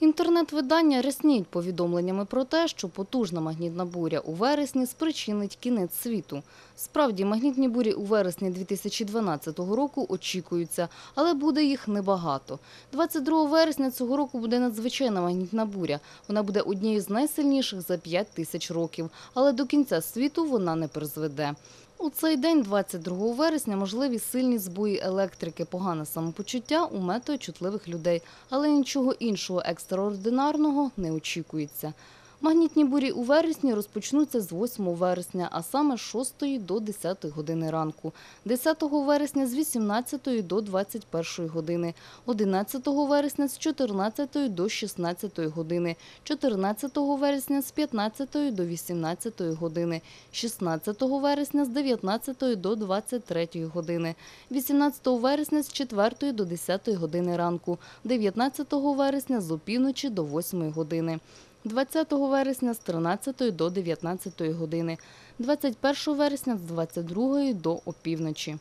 Інтернет-видання рясніють повідомленнями про те, що потужна магнітна буря у вересні спричинить кінець світу. Справді, магнітні бурі у вересні 2012 року очікуються, але буде їх небагато. 22 вересня цього року буде надзвичайна магнітна буря. Вона буде однією з найсильніших за 5 тисяч років, але до кінця світу вона не призведе. У цей день, 22 вересня, можливі сильні збої електрики, погане самопочуття у метеочутливих людей, але нічого іншого екстраординарного не очікується. Магнітні бурі у вересні розпочнуться з 8 вересня, а саме з 6 до 10 години ранку, 10 вересня з 18 до 21 години, 11 вересня з 14 до 16 години, 14 вересня з 15 до 18 години, 16 вересня з 19 до 23 години, 18 вересня з 4 до 10 години ранку, 19 вересня з опівночі до 8 години. 20 вересня з 13 до 19 години, 21 вересня з 22 до опівночі.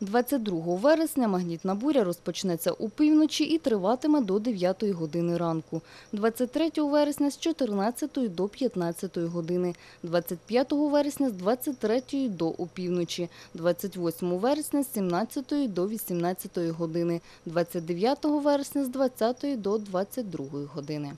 22 вересня магнітна буря розпочнеться у півночі і триватиме до 9 години ранку. 23 вересня з 14 до 15 години, 25 вересня з 23 до опівночі, 28 вересня з 17 до 18 години, 29 вересня з 20 до 22 години.